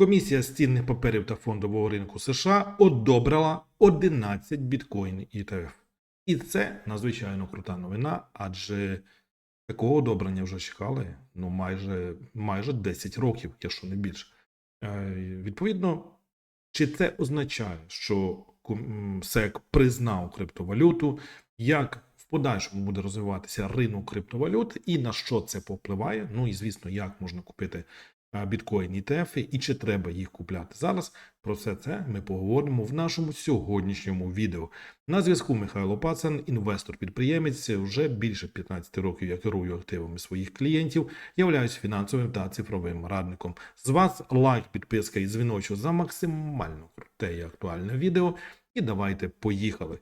Комісія з цінних паперів та фондового ринку США одобрила 11 біткоін ETF. І це надзвичайно крута новина, адже такого одобрення вже чекали ну, майже, майже 10 років, якщо не більше. Е, Відповідно, чи це означає, що СЕК признав криптовалюту, як в подальшому буде розвиватися ринок криптовалют, і на що це повпливає? Ну і звісно, як можна купити біткоін ETF, і чи треба їх купляти зараз. Про все це ми поговоримо в нашому сьогоднішньому відео. На зв'язку Михайло Пацан, інвестор-підприємець. Вже більше 15 років я керую активами своїх клієнтів, являюсь фінансовим та цифровим радником. З вас лайк, підписка і дзвіночок за максимально круте і актуальне відео. І давайте поїхали.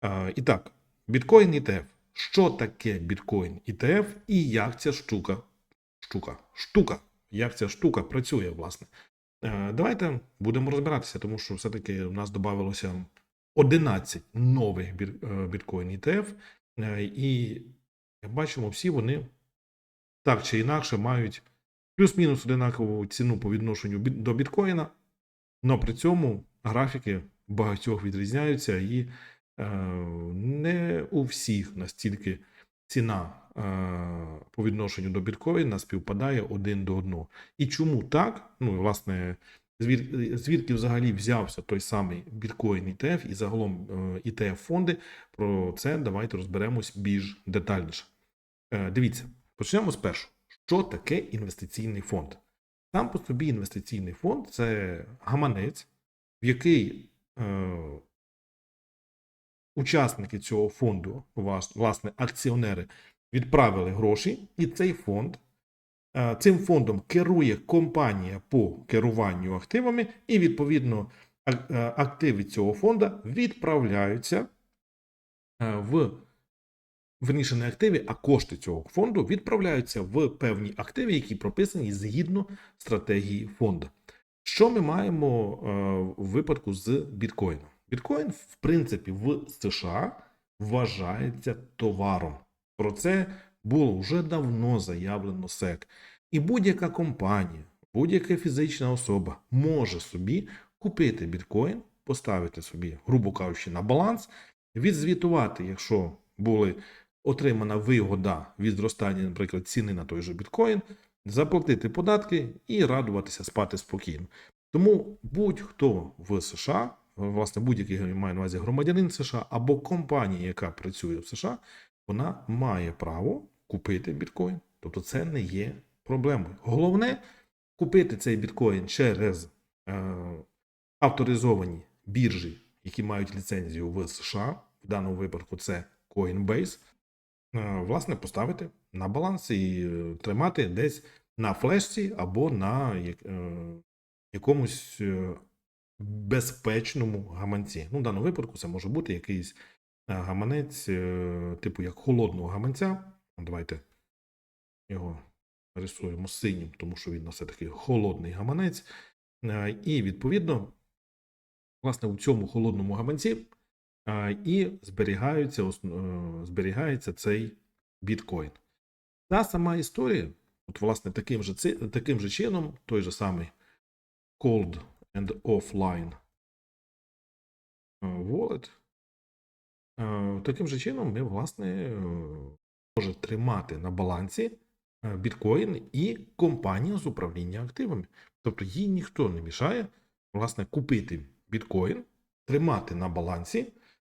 А, і так, біткоін ETF. Що таке біткоін ETF і як ця штука, штука, штука, як ця штука працює, власне. Е, Давайте будемо розбиратися, тому що все-таки у нас додавалося 11 нових е, біткоін ETF, е, і як бачимо, всі вони так чи інакше мають плюс-мінус одинакову ціну по відношенню до біткоїна, але при цьому графіки багатьох відрізняються, і не у всіх настільки ціна е, по відношенню до біткоїна співпадає один до одного. І чому так? Ну, власне, звідки взагалі взявся той самий біткоін ETF і загалом е, ETF фонди. Про це давайте розберемось більш детальніше. Е, Дивіться, почнемо з першого. Що таке інвестиційний фонд? Сам по собі інвестиційний фонд це гаманець, в який е, учасники цього фонду, власне, акціонери, відправили гроші, і цей фонд Е, Цим фондом керує компанія по керуванню активами, і відповідно е, активи цього фонду відправляються е, в верніше не активи, а кошти цього фонду відправляються в певні активи, які прописані згідно стратегії фонду. Що ми маємо в випадку з біткоїном? Біткоін, в принципі, в США вважається товаром. Про це було вже давно заявлено СЕК. І будь-яка компанія, будь-яка фізична особа може собі купити біткоін, поставити собі, грубо кажучи, на баланс, відзвітувати, якщо були отримана вигода від зростання, наприклад, ціни на той же біткоін, заплатити податки і радуватися спати спокійно. Тому будь-хто в США, власне, будь-який я маю на увазі громадянин США або компанія, яка працює в США, вона має право купити біткоін. Тобто це не є проблемою. Головне купити цей біткоін через е, авторизовані біржі, які мають ліцензію в США. В даному випадку це Coinbase. Е, власне, поставити на баланс і е, тримати десь на флешці або на е, якомусь безпечному гаманці. Ну, в даному випадку це може бути якийсь е, гаманець, е, типу як холодного гаманця. Давайте його рисуємо синім, тому що він все таки холодний гаманець. Е, І відповідно, власне, у цьому холодному гаманці і е, зберігається цей біткоін. Та сама історія, от, власне, таким же, таким же чином, той же самий cold and offline е, wallet, е, таким же чином ми, власне, е, може тримати на балансі біткоін і компанія з управління активами. Тобто їй ніхто не мішає, власне, купити біткоін, тримати на балансі.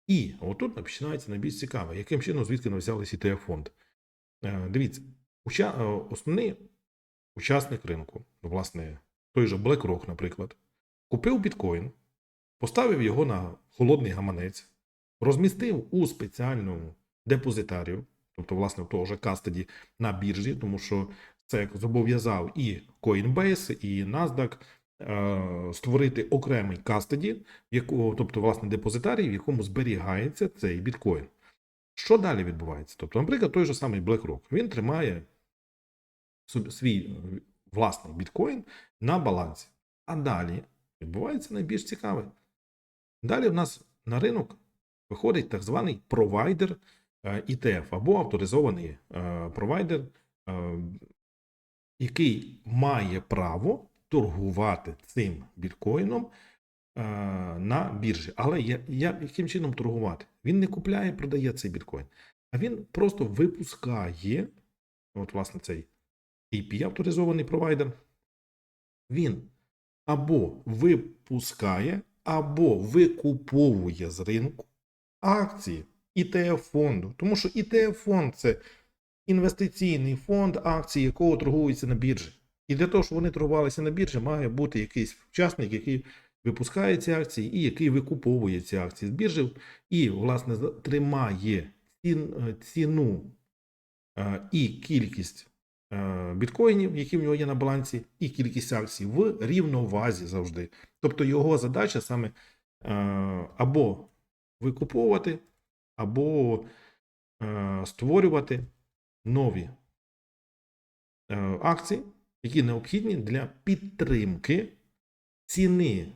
І отут починається найбільш цікаве, яким чином звідки взялися ETF фонд. Дивіться, основний учасник ринку, власне, той же BlackRock, наприклад, купив біткоін, поставив його на холодний гаманець, розмістив у спеціальному депозитарію, тобто, власне, в того ж кастеді на біржі, тому що це зобов'язав і Coinbase, і NASDAQ е, створити окремий кастеді, тобто, власне, депозитарій, в якому зберігається цей біткоін. Що далі відбувається? Тобто, наприклад, той же самий BlackRock, він тримає свій е, власний біткоін на балансі. А далі відбувається найбільш цікаве. Далі в нас на ринок виходить так званий провайдер е, ETF або авторизований е, провайдер, е, який має право торгувати цим біткоїном е, на біржі. Але я, я, яким чином торгувати? Він не купляє, продає цей біткоін, а він просто випускає, от, власне, цей AP авторизований провайдер. Він або випускає, або викуповує з ринку акції ETF фонду. Тому що ETF фонд це інвестиційний фонд, акції якого торгуються на біржі. І для того, щоб вони торгувалися на біржі, має бути якийсь учасник, який випускає ці акції і який викуповує ці акції з біржі, і, власне, тримає е, ціну е, і кількість біткоїнів, які в нього є на балансі, і кількість акцій в рівновазі завжди. Тобто його задача саме е, або викуповувати, або е, створювати нові е, акції, які необхідні для підтримки ціни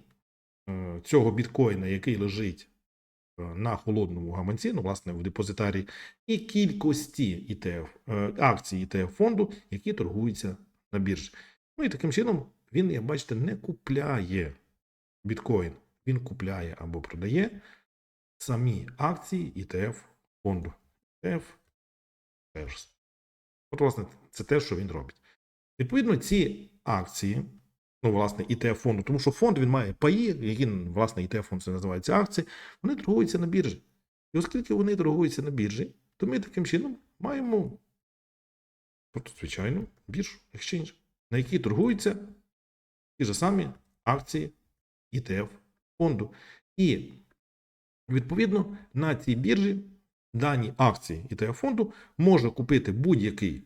е, цього біткоїна, який лежить е, на холодному гаманці, ну, власне, в депозитарії, і кількості ETF, е, акцій ETF фонду, які торгуються на біржі. Ну і таким чином він, як бачите, не купляє біткоін, він купляє або продає самі акції ETF фонду. ETF От, власне, це те, що він робить. Відповідно, ці акції, ну, власне, ETF фонду, тому що фонд він має паї, які, власне, ETF фонд це називається акції, вони торгуються на біржі. І оскільки вони торгуються на біржі, то ми таким чином маємо просто звичайну біржу, exchange, на якій торгуються ті ж самі акції ETF фонду. І відповідно на цій біржі дані акції ETF фонду може купити будь-який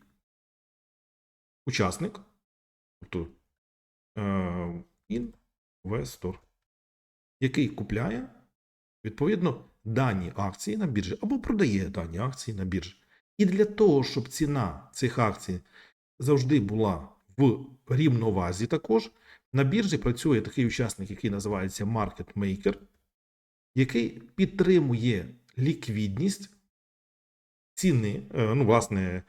учасник, тобто інвестор, який купляє відповідно дані акції на біржі або продає дані акції на біржі. І для того, щоб ціна цих акцій завжди була в рівновазі, також на біржі працює такий учасник, який називається Market Maker, який підтримує ліквідність ціни, е, ну, власне,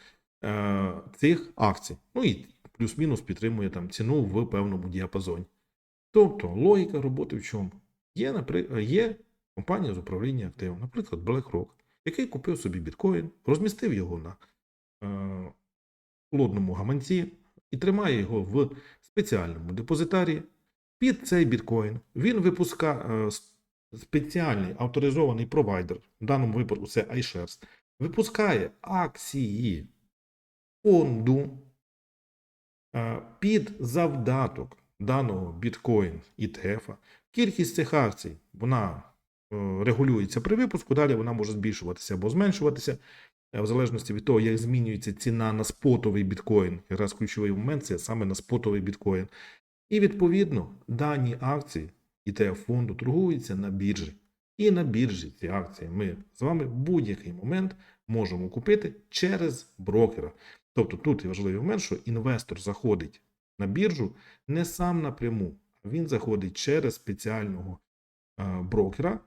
е, цих акцій. Ну і плюс-мінус підтримує там ціну в певному діапазоні. Тобто логіка роботи в чому? Є, напри- є компанія з управління активом, наприклад, BlackRock, який купив собі біткоін, розмістив його на е, холодному гаманці і тримає його в спеціальному депозитарії. Під цей біткоін він випускає е, спеціальний авторизований провайдер, в даному випадку це iShares, випускає акції фонду під завдаток даного біткоін ETF. Кількість цих акцій вона е, регулюється при випуску, далі вона може збільшуватися або зменшуватися, е, в залежності від того, як змінюється ціна на спотовий біткоін. Якраз ключовий момент це саме на спотовий біткоін. І відповідно дані акції ETF фонду торгуються на біржі. І на біржі ці акції ми з вами в будь-який момент можемо купити через брокера. Тобто тут важливий момент, що інвестор заходить на біржу не сам напряму, а він заходить через спеціального брокера,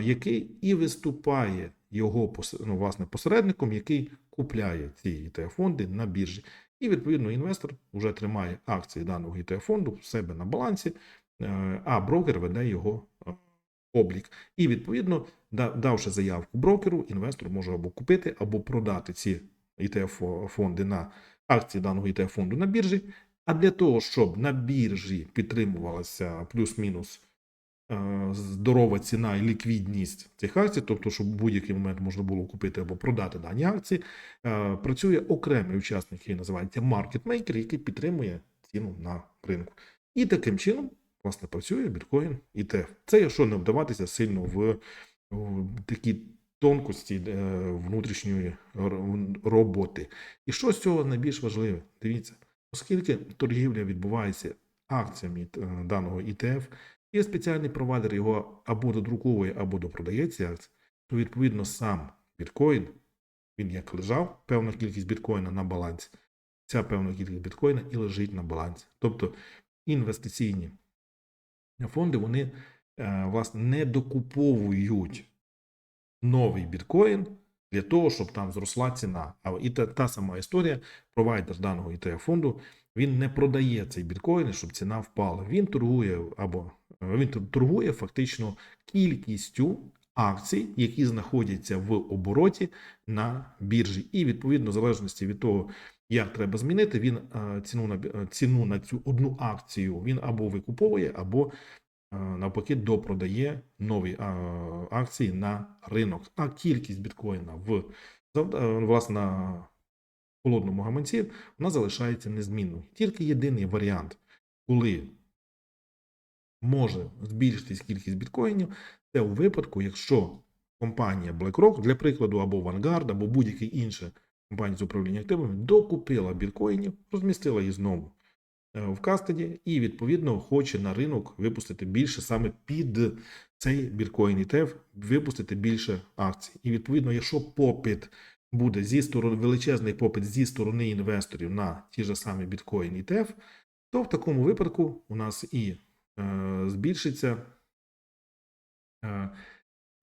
який і виступає його ну, власне, посередником, який купляє ці ETF фонди на біржі. І відповідно інвестор вже тримає акції даного ETF фонду в себе на балансі, е, а брокер веде його е, облік. І відповідно, давши заявку брокеру, інвестор може або купити, або продати ці ETF фонди на акції даного ETF фонду на біржі. А для того, щоб на біржі підтримувалася плюс-мінус е, здорова ціна і ліквідність цих акцій, тобто, щоб в будь-який момент можна було купити або продати дані акції, е, працює окремий учасник, який називається Maker, який підтримує ціну на ринку. І таким чином, власне, працює біткоін ETF. Це якщо не вдаватися сильно в такі тонкості е, внутрішньої роботи. І що з цього найбільш важливе? Дивіться, оскільки торгівля відбувається акціями е, даного ETF, є спеціальний провайдер його або додруковує, або допродає ці акції, то відповідно сам біткоін, він як лежав, певна кількість біткоїна на балансі, ця певна кількість біткоїна і лежить на балансі. Тобто інвестиційні фонди вони е, власне не докуповують новий біткоін для того, щоб там зросла ціна. А і та, та сама історія, провайдер даного ETF фонду він не продає цей біткоін, щоб ціна впала. Він торгує або е, він торгує фактично кількістю акцій, які знаходяться в обороті на біржі. І відповідно, в залежності від того, як треба змінити, він е, ціну на е, ціну на цю одну акцію він або викуповує, або навпаки допродає нові е, акції на ринок. А кількість біткоїна в е, власне на холодному гаманці вона залишається незмінною. Тільки єдиний варіант, коли може збільшитись кількість біткоїнів, це у випадку, якщо компанія BlackRock, для прикладу, або Vanguard, або будь-яка інша компанія з управління активами, докупила біткоїнів, розмістила їх знову е, в кастеді і, відповідно, хоче на ринок випустити більше саме під цей біткоін ETF, випустити більше акцій. І, відповідно, якщо попит буде зі сторони величезний попит зі сторони інвесторів на ті ж самі біткоін ETF, то в такому випадку у нас і е, збільшиться е,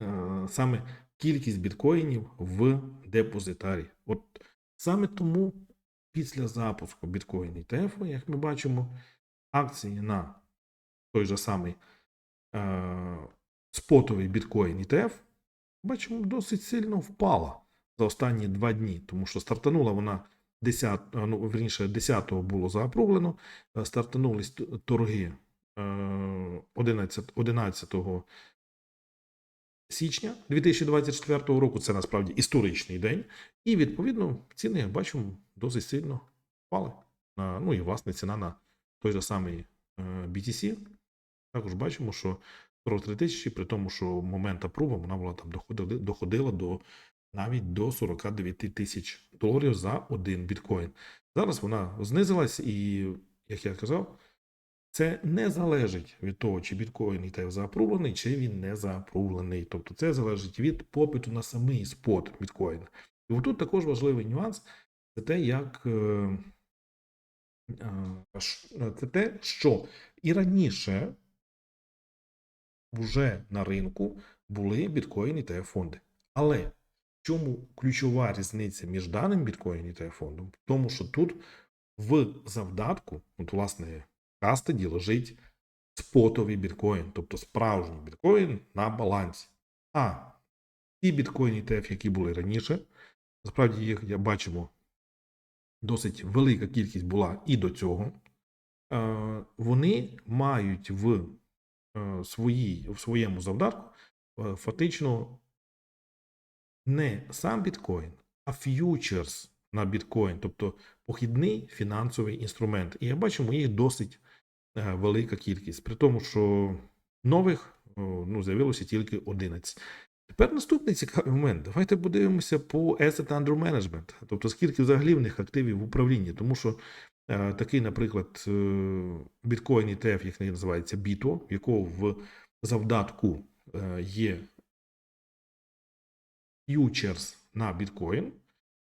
е, саме кількість біткоїнів в депозитарі. От саме тому після запуску біткоін ETF, як ми бачимо, акції на той же самий е, спотовий біткоін ETF, бачимо, досить сильно впала за останні два дні, тому що стартанула вона 10, ну, верніше, 10-го було заапрувлено, е, стартанулись торги е, 11, 11 січня 2024 року. Це насправді історичний день. І відповідно ціни, бачимо, досить сильно впали. Ну і власне ціна на той же самий е, BTC. Також бачимо, що 43 тисячі, при тому, що момент апрува вона була там доходила, доходила до навіть до 49 тисяч доларів за один біткоін. Зараз вона знизилась, і, як я казав, це не залежить від того, чи біткоін ETF заапрувлений, чи він не заапрувлений. Тобто це залежить від попиту на самий спот біткоїна. І отут також важливий нюанс це те, як е, е, це те, що і раніше вже на ринку були біткоін ETF фонди. Але в чому ключова різниця між даним біткоін ETF фондом? В тому, що тут в завдатку, от власне, кастеді лежить спотовий біткоін, тобто справжній біткоін на балансі. А ті біткоін ETF, які були раніше, насправді їх я бачимо досить велика кількість була і до цього. Е, Вони мають в е, своїй, в своєму завдатку е, фактично не сам біткоін, а ф'ючерс на біткоін, тобто похідний фінансовий інструмент. І я бачимо їх досить велика кількість, при тому, що нових ну, з'явилося тільки 11. Тепер наступний цікавий момент. Давайте подивимося по Asset Under Management, тобто скільки взагалі в них активів в управлінні, тому що е, такий, наприклад, е, біткоін ETF, як він називається BITO, якого в завдатку е, є ф'ючерс на біткоін,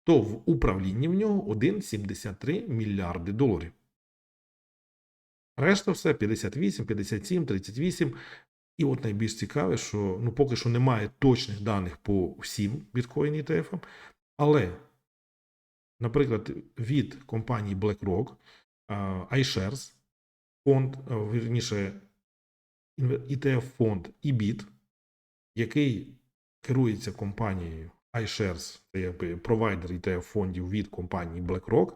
то в управлінні в нього 1,73 мільярди доларів. Решта все 58, 57, 38. І от найбільш цікаве, що ну, поки що немає точних даних по всім біткоін ETF, але, наприклад, від компанії BlackRock, iShares, фонд, вірніше, ETF фонд EBIT, який керується компанією iShares, це якби провайдер ETF фондів від компанії BlackRock,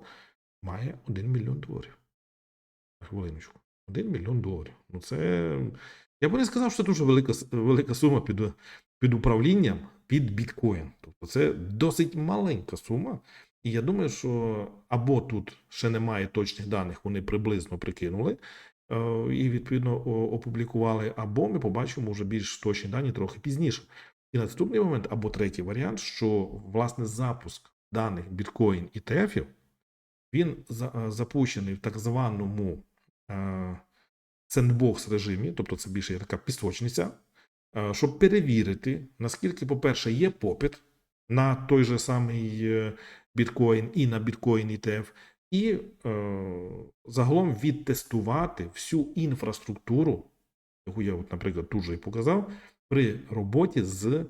має 1 мільйон доларів. Хвилиночку. 1 мільйон доларів. Ну це. Я б не сказав, що дуже велика, велика сума під, під управлінням під біткоін. Тобто це досить маленька сума. І я думаю, що або тут ще немає точних даних, вони приблизно прикинули е, і відповідно опублікували, або ми побачимо вже більш точні дані трохи пізніше. І наступний момент, або третій варіант, що власне запуск даних біткоін ETF, він за- е, запущений в так званому е, сендбокс режимі, тобто це більше є така пісочниця, е, щоб перевірити, наскільки, по-перше, є попит на той же самий е, біткоін і на біткоін ETF, і е, загалом відтестувати всю інфраструктуру, яку я, от, наприклад, тут же і показав, при роботі з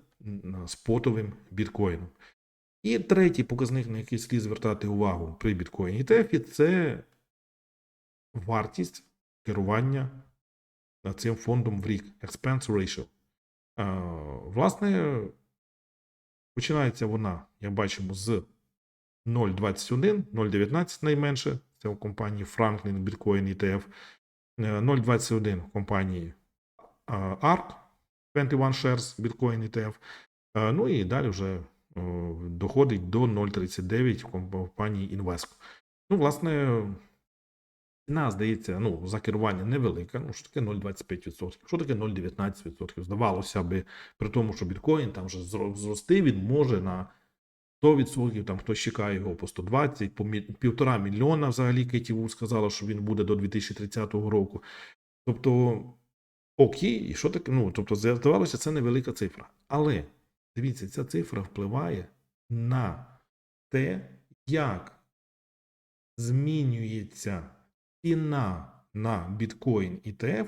спотовим біткоїном. І третій показник, на який слід звертати увагу при біткоїні ETF, це вартість керування е, цим фондом в рік. Expense ratio. Е, Власне, починається вона, як бачимо, з 0,21, 0,19 найменше. Це у компанії Franklin Bitcoin ETF. Е, 0,21 в компанії е, ARK 21 Shares Bitcoin ETF. Ну і далі вже доходить до 0,39 в компанії Invesco. Ну, власне, ціна, здається, ну, за керування невелика. Ну, що таке 0,25%? Що таке 0,19%? Здавалося би, при тому, що біткоін там вже зрости, він може на 100%, там хтось чекає його по 120, по півтора мільйона взагалі Кетіву сказала, що він буде до 2030 року. Тобто, окей, і що таке? Ну, тобто, здавалося, це невелика цифра. Але дивіться, ця цифра впливає на те, як змінюється ціна на біткоін ETF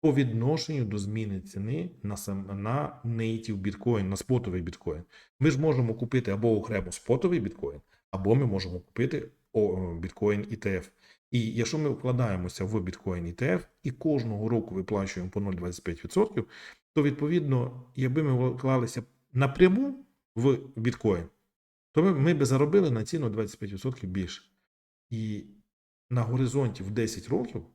по відношенню до зміни ціни на сам на native біткоін, на спотовий біткоін. Ми ж можемо купити або окремо спотовий біткоін, або ми можемо купити біткоін ETF. І якщо ми вкладаємося в біткоін ETF і кожного року виплачуємо по 0,25%, то відповідно, якби ми вклалися напряму в біткоін, то ми, ми би заробили на ціну 25% більше. І на горизонті в 10 років,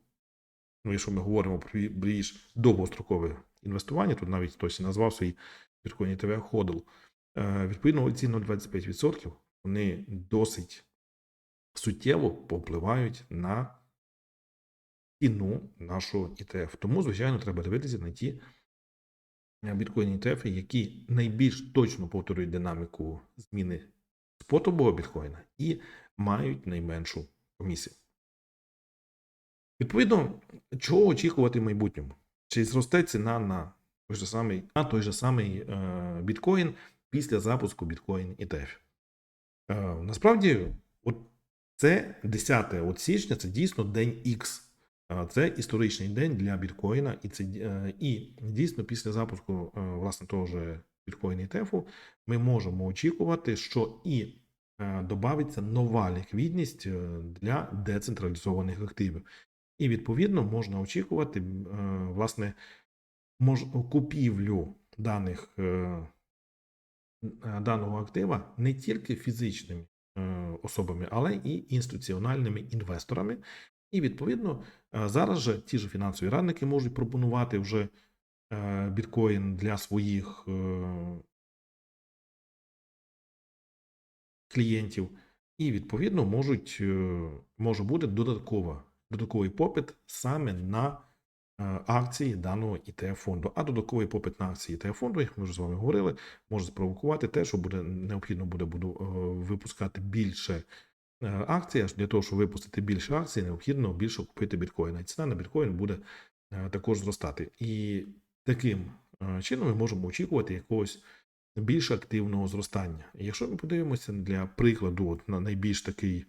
ну якщо ми говоримо про більш довгострокове інвестування, тут навіть хтось і назвав свій біткоін ТВ ходл, е, відповідно, ці 0,25% вони досить суттєво повпливають на ціну нашого ETF. Тому, звичайно, треба дивитися на ті біткоін ETF, які найбільш точно повторюють динаміку зміни спотового біткоїна і мають найменшу комісію. Відповідно, чого очікувати в майбутньому? Чи зросте ціна на той же самий, на той же самий е, біткоін після запуску біткоін ETF? Е, насправді, от це 10 от січня, це дійсно день X. Е, Це історичний день для біткоїна, і це і дійсно після запуску власне того ж біткоін ETF ми можемо очікувати, що і добавиться нова ліквідність для децентралізованих активів. І відповідно можна очікувати е, власне купівлю даних е, е, даного актива не тільки фізичними особами, але і інституціональними інвесторами. І відповідно зараз же ті ж фінансові радники можуть пропонувати вже біткоін для своїх клієнтів, і відповідно можуть може бути додаткова додатковий попит саме на е, акції даного ETF фонду. А додатковий попит на акції ETF фонду, як ми вже з вами говорили, може спровокувати те, що буде необхідно буде буду е, випускати більше е, акцій. Аж для того, щоб випустити більше акцій, необхідно більше купити біткоїна. І ціна на біткоін буде також зростати. І таким чином ми можемо очікувати якогось більш активного зростання. Якщо ми подивимося для прикладу, от на найбільш такий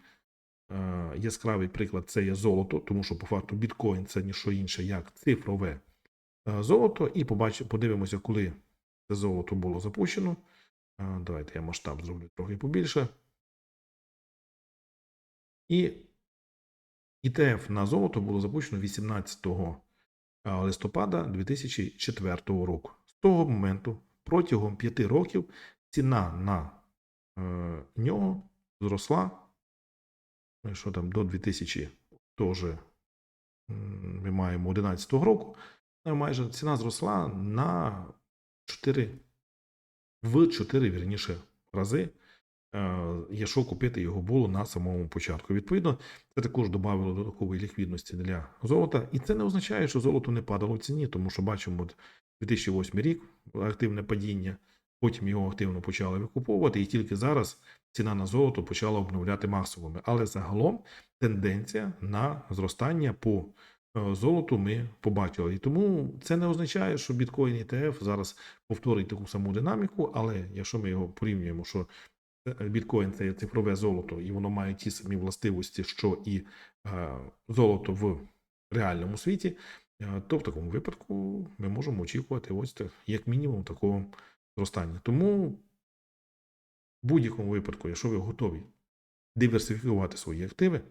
яскравий приклад це є золото, тому що по факту біткоін це ніщо інше, як цифрове е, золото. І побачимо, подивимося, коли це золото було запущено. Е, Давайте я масштаб зроблю трохи побільше. І ETF на золото було запущено 18 листопада 2004 року. З того моменту протягом 5 років ціна на е, нього зросла. Ну, Що там до 2000 теж ми маємо 11 року. е, Майже ціна зросла на 4 в 4 вірніше рази. е, Якщо купити його було на самому початку. Відповідно, це також додавало додаткової ліквідності для золота. І це не означає, що золото не падало в ціні, тому що бачимо, от 2008 рік активне падіння, потім його активно почали викуповувати, і тільки зараз ціна на золото почала обновляти максимуми. Але загалом тенденція на зростання по е, золоту ми побачили. І тому це не означає, що біткоін ETF зараз повторить таку саму динаміку, але якщо ми його порівнюємо, що е, біткоін це цифрове золото, і воно має ті самі властивості, що і е, золото в реальному світі, то в такому випадку ми можемо очікувати ось як мінімум такого зростання. Тому в будь-якому випадку, якщо ви готові диверсифікувати свої активи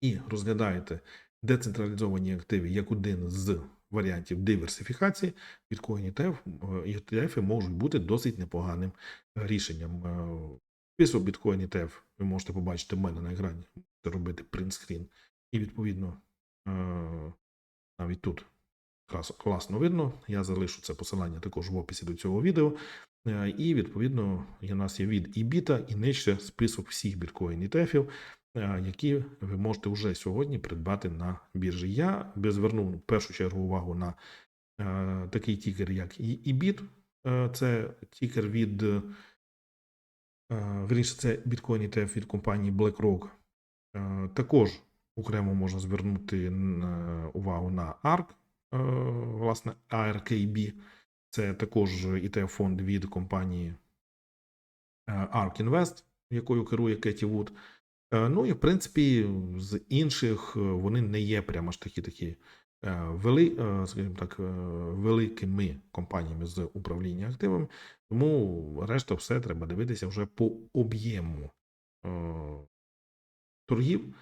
і розглядаєте децентралізовані активи як один з варіантів диверсифікації, біткоін ETF, можуть бути досить непоганим рішенням. Е, Список біткоін ETF ви можете побачити в мене на екрані, робити принтскрін. І відповідно е, навіть тут класно видно. Я залишу це посилання також в описі до цього відео. Е, І відповідно у нас є від і біта, і нижче список всіх біткоін ETF, е, які ви можете вже сьогодні придбати на біржі. Я би звернув в першу чергу увагу на е, такий тікер, як і EBIT. Е, Це тікер від е, Вірніше, це біткоін ETF від компанії BlackRock. Також окремо можна звернути увагу на ARK, власне, ARKB. Це також ETF-фонд від компанії е, ARK Invest, якою керує Кеті Вуд. Е, Ну і в принципі, з інших е, вони не є прямо ж такі такі е, вели, е, скажімо так, е, великими компаніями з управління активами. Тому решта все треба дивитися вже по об'єму е, торгів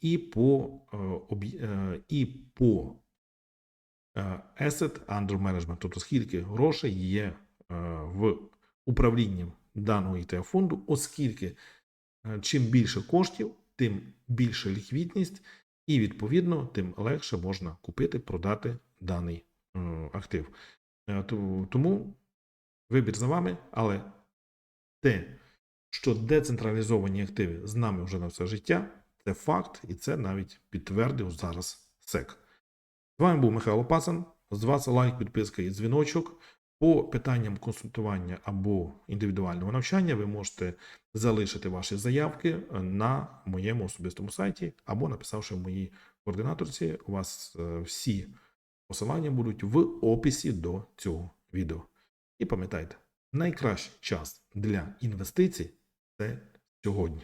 і по, е, е, і по е, asset under management, тобто скільки грошей є е, в управлінні даного ETF фонду, оскільки е, чим більше коштів, тим більша ліквідність, і відповідно тим легше можна купити, продати даний е, актив. Е, Тому вибір за вами, але те, що децентралізовані активи з нами вже на все життя, це факт, і це навіть підтвердив зараз СЕК. З вами був Михайло Пасан. З вас лайк, підписка і дзвіночок. По питанням консультування або індивідуального навчання ви можете залишити ваші заявки на моєму особистому сайті або написавши в моїй координаторці. У вас е, всі посилання будуть в описі до цього відео. І пам'ятайте, найкращий час для інвестицій це сьогодні.